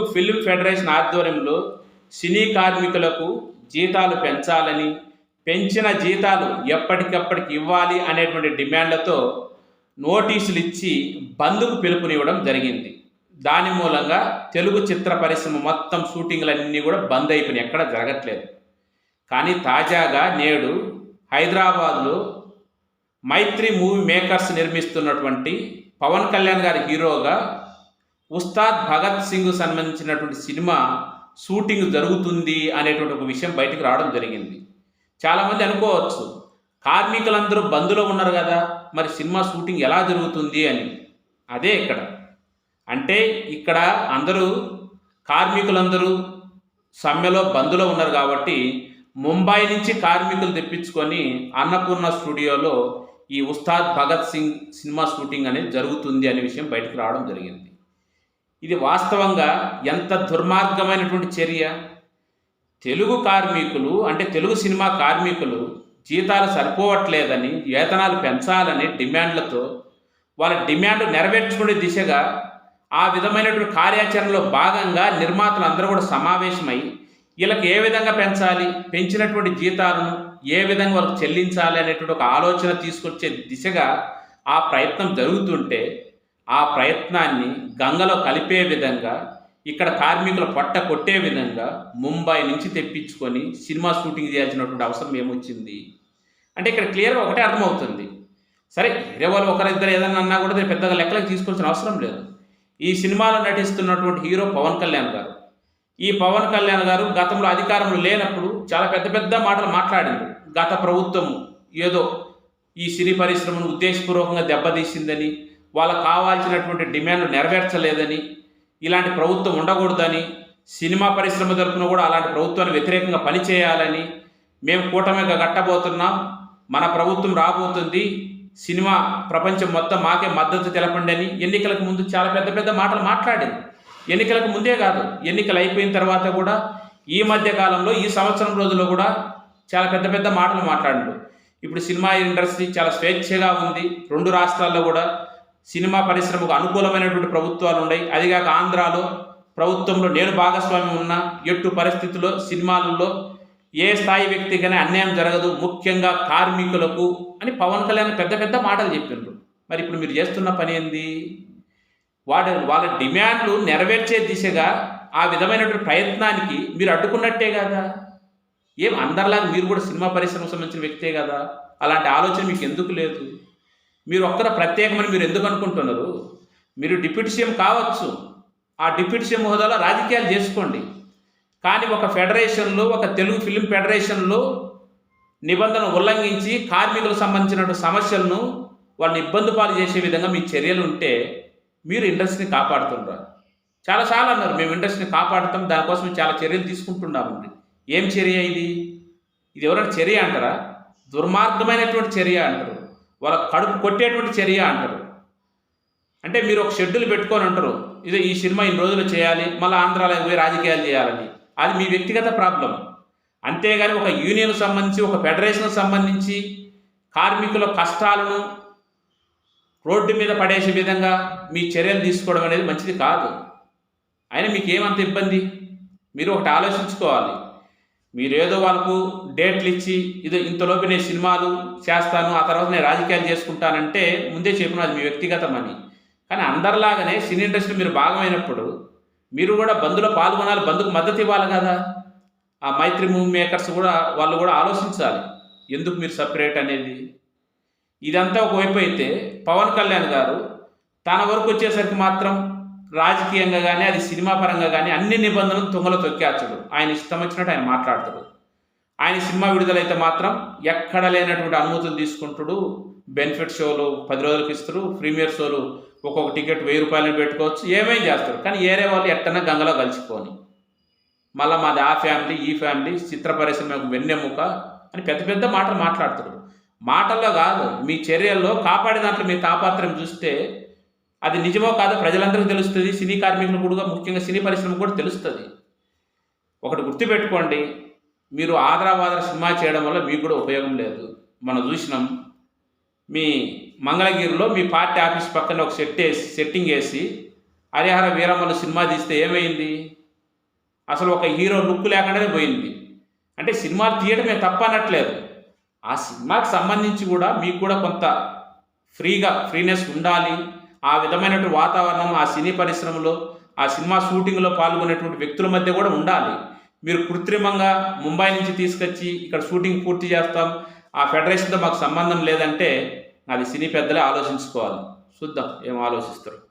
Telugu film federation ఆధ్వర్యంలో సినీ కార్మికులకు జీతాలు పెంచాలని పెంచిన జీతాలు ఎప్పటికప్పటికి ఇవ్వాలి అనేటువంటి డిమాండ్లతో నోటీసులు ఇచ్చి బంద్కు పిలుపునివ్వడం జరిగింది. దాని మూలంగా తెలుగు చిత్ర పరిశ్రమ మొత్తం షూటింగ్లన్నీ కూడా బంద్ అయిపోయినాయి. ఎక్కడ జరగట్లేదు. కానీ తాజాగా నేడు హైదరాబాద్లో మైత్రి మూవీ మేకర్స్ నిర్మిస్తున్నటువంటి పవన్ కళ్యాణ్ గారి హీరోగా ఉస్తాద్ భగత్ సింగ్ సంబంధించినటువంటి సినిమా షూటింగ్ జరుగుతుంది అనేటువంటి ఒక విషయం బయటకు రావడం జరిగింది. చాలామంది అనుకోవచ్చు కార్మికులందరూ బంధులో ఉన్నారు కదా మరి సినిమా షూటింగ్ ఎలా జరుగుతుంది అని. అదే ఇక్కడ. అంటే ఇక్కడ అందరూ కార్మికులందరూ సమ్మెలో బంద్లో ఉన్నారు కాబట్టి ముంబై నుంచి కార్మికులు తెప్పించుకొని అన్నపూర్ణ స్టూడియోలో ఈ ఉస్తాద్ భగత్ సింగ్ సినిమా షూటింగ్ అనేది జరుగుతుంది అనే విషయం బయటకు రావడం జరిగింది. ఇది వాస్తవంగా ఎంత దుర్మార్గమైనటువంటి చర్య? తెలుగు కార్మికులు అంటే తెలుగు సినిమా కార్మికులు జీతాలు సరిపోవట్లేదని వేతనాలు పెంచాలని డిమాండ్లతో వాళ్ళ డిమాండ్ నెరవేర్చుకునే దిశగా ఆ విధమైనటువంటి కార్యాచరణలో భాగంగా నిర్మాతలు అందరూ కూడా సమావేశమై వీళ్ళకి ఏ విధంగా పెంచాలి పెంచినటువంటి జీతాలను ఏ విధంగా వాళ్ళకి చెల్లించాలి అనేటువంటి ఒక ఆలోచన తీసుకొచ్చే దిశగా ఆ ప్రయత్నం జరుగుతుంటే ఆ ప్రయత్నాన్ని గంగలో కలిపే విధంగా ఇక్కడ కార్మికుల పొట్ట కొట్టే విధంగా ముంబై నుంచి తెప్పించుకొని సినిమా షూటింగ్ చేయాల్సినటువంటి అవసరం ఏమొచ్చింది? అంటే ఇక్కడ క్లియర్గా ఒకటే అర్థమవుతుంది. సరే వేరే వాళ్ళు ఒకరిద్దరు ఏదన్నా అన్నా కూడా పెద్దగా లెక్కలకు తీసుకోవాల్సిన అవసరం లేదు. ఈ సినిమాలో నటిస్తున్నటువంటి హీరో పవన్ కళ్యాణ్ గారు. ఈ పవన్ కళ్యాణ్ గారు గతంలో అధికారంలో లేనప్పుడు చాలా పెద్ద పెద్ద మాటలు మాట్లాడింది గత ప్రభుత్వం ఏదో ఈ సినీ పరిశ్రమను ఉద్దేశపూర్వకంగా దెబ్బతీసిందని వాళ్ళకు కావాల్సినటువంటి డిమాండ్లు నెరవేర్చలేదని ఇలాంటి ప్రభుత్వం ఉండకూడదని సినిమా పరిశ్రమ తరఫున కూడా అలాంటి ప్రభుత్వాన్ని వ్యతిరేకంగా పనిచేయాలని మేము కూటమిగా కట్టబోతున్నాం. మన ప్రభుత్వం రాబోతుంది. సినిమా ప్రపంచం మొత్తం మాకే మద్దతు తెలపండి అని ఎన్నికలకు ముందు చాలా పెద్ద పెద్ద మాటలు మాట్లాడింది ఎన్నికలకు ముందే కాదు ఎన్నికలు అయిపోయిన తర్వాత కూడా ఈ మధ్య కాలంలో ఈ సంవత్సరం రోజుల్లో కూడా చాలా పెద్ద పెద్ద మాటలు మాట్లాడారు. ఇప్పుడు సినిమా ఇండస్ట్రీ చాలా స్వేచ్ఛగా ఉంది. రెండు రాష్ట్రాల్లో కూడా సినిమా పరిశ్రమకు అనుకూలమైనటువంటి ప్రభుత్వాలు ఉన్నాయి. అదిగాక ఆంధ్రాలో ప్రభుత్వంలో నేను భాగస్వామ్యం ఉన్న ఎట్టు పరిస్థితుల్లో సినిమాలలో ఏ స్థాయి వ్యక్తికైనా అన్యాయం జరగదు. ముఖ్యంగా కార్మికులకు అని పవన్ కళ్యాణ్ పెద్ద పెద్ద మాటలు చెప్పిండ్రు మరి ఇప్పుడు మీరు చేస్తున్న పని ఏంది? వాడి వాళ్ళ డిమాండ్లు నెరవేర్చే దిశగా ఆ విధమైనటువంటి ప్రయత్నానికి మీరు అడ్డుకున్నట్టే కదా. ఏం అందరిలాగా మీరు కూడా సినిమా పరిశ్రమకు సంబంధించిన వ్యక్తే కదా. అలాంటి ఆలోచన మీకు ఎందుకు లేదు? మీరు ఒక్కర ప్రత్యేకమని మీరు ఎందుకు అనుకుంటున్నారు? మీరు డిప్యూటీ సీఎం కావచ్చు. ఆ డిప్యూటీ సీఎం హోదాలో రాజకీయాలు చేసుకోండి. కానీ ఒక ఫెడరేషన్లో ఒక తెలుగు ఫిలిం ఫెడరేషన్లో నిబంధన ఉల్లంఘించి కార్మికులకు సంబంధించిన సమస్యలను వాళ్ళని ఇబ్బంది పాలు చేసే విధంగా మీ చర్యలు ఉంటే మీరు ఇండస్ట్రీని కాపాడుతుంటారు చాలాసార్లు అన్నారు మేము ఇండస్ట్రీని కాపాడుతాం దానికోసం చాలా చర్యలు తీసుకుంటున్నామండి. ఏం చర్య ఇది? ఇది ఎవరైనా చర్య అంటారా? దుర్మార్గమైనటువంటి చర్య అంటారు. వాళ్ళ కడుపు కొట్టేటువంటి చర్య అంటారు. అంటే మీరు ఒక షెడ్యూల్ పెట్టుకొని అంటారు ఇది ఈ సినిమా ఇన్ని రోజులు చేయాలి మళ్ళీ ఆంధ్రాలో పోయి రాజకీయాలు చేయాలని. అది మీ వ్యక్తిగత ప్రాబ్లం. అంతేగాని ఒక యూనియన్ సంబంధించి ఒక ఫెడరేషన్కు సంబంధించి కార్మికుల కష్టాలను రోడ్డు మీద పడేసే విధంగా మీ చర్యలు తీసుకోవడం అనేది మంచిది కాదు. అయినా మీకు ఏమంత ఇబ్బంది? మీరు ఒకటి ఆలోచించుకోవాలి. మీరేదో వాళ్ళకు డేట్లు ఇచ్చి ఇది ఇంతలోపు నేను సినిమాలు చేస్తాను ఆ తర్వాత నేను రాజకీయాలు చేసుకుంటానంటే ముందే చెప్పిన అది మీ వ్యక్తిగతం అని. కానీ అందరిలాగానే సినీ ఇండస్ట్రీ మీరు భాగమైనప్పుడు మీరు కూడా బంధులో పాల్గొనాలి బంధుకు మద్దతు ఇవ్వాలి కదా. ఆ మైత్రి మూవీ మేకర్స్ కూడా వాళ్ళు కూడా ఆలోచించాలి ఎందుకు మీరు సపరేట్ అనేది. ఇదంతా ఒకవైపు అయితే పవన్ కళ్యాణ్ గారు తన వరకు వచ్చేసరికి మాత్రం రాజకీయంగా కానీ అది సినిమా పరంగా కానీ అన్ని నిబంధనలు తుంగలో తొక్కేస్తాడు ఆయన ఇష్టం వచ్చినట్టు ఆయన మాట్లాడతాడు. ఆయన సినిమా విడుదలైతే మాత్రం ఎక్కడ లేనటువంటి అనుమతులు తీసుకుంటాడు. బెనిఫిట్ షోలు పది రోజులకి ఇస్తారు ప్రీమియర్ షోలు ఒక్కొక్క టికెట్ వెయ్యి రూపాయలు పెట్టుకోవచ్చు ఏమేం చేస్తారు. కానీ ఏరే వాళ్ళు ఎట్టనా గంగలో కలిసిపోని. మళ్ళీ మాది ఆ ఫ్యామిలీ ఈ ఫ్యామిలీ చిత్ర పరిశ్రమ వెన్నెముక అని పెద్ద పెద్ద మాటలు మాట్లాడతాడు మాటల్లో కాదు మీ చర్యల్లో కాపాడే దాంట్లో మీ తాపాత్రం చూస్తే అది నిజమో కాదో ప్రజలందరికీ తెలుస్తుంది. సినీ కార్మికులు కూడా ముఖ్యంగా సినీ పరిశ్రమ కూడా తెలుస్తుంది. ఒకటి గుర్తుపెట్టుకోండి. మీరు ఆదరాబాదర సినిమా చేయడం వల్ల మీకు కూడా ఉపయోగం లేదు. మనం చూసినాం. మీ మంగళగిరిలో మీ పార్టీ ఆఫీస్ పక్కన ఒక సెట్ వేసి సెట్టింగ్ వేసి హరిహర వీరమ్మలు సినిమా తీస్తే ఏమైంది? అసలు ఒక హీరో లుక్ లేకుండానే పోయింది. అంటే సినిమాలు తీయడమే తప్ప అనట్లేదు. ఆ సినిమాకి సంబంధించి కూడా మీకు కూడా కొంత ఫ్రీగా ఫ్రీనెస్ ఉండాలి. ఆ విధమైనటువంటి వాతావరణం ఆ సినీ పరిశ్రమలో ఆ సినిమా షూటింగ్లో పాల్గొనేటువంటి వ్యక్తుల మధ్య కూడా ఉండాలి. మీరు కృత్రిమంగా ముంబై నుంచి తీసుకొచ్చి ఇక్కడ షూటింగ్ పూర్తి చేస్తాం. ఆ ఫెడరేషన్తో మాకు సంబంధం లేదంటే అది సినీ పెద్దలే ఆలోచించుకోవాలి. చూద్దాం ఏం ఆలోచిస్తారు.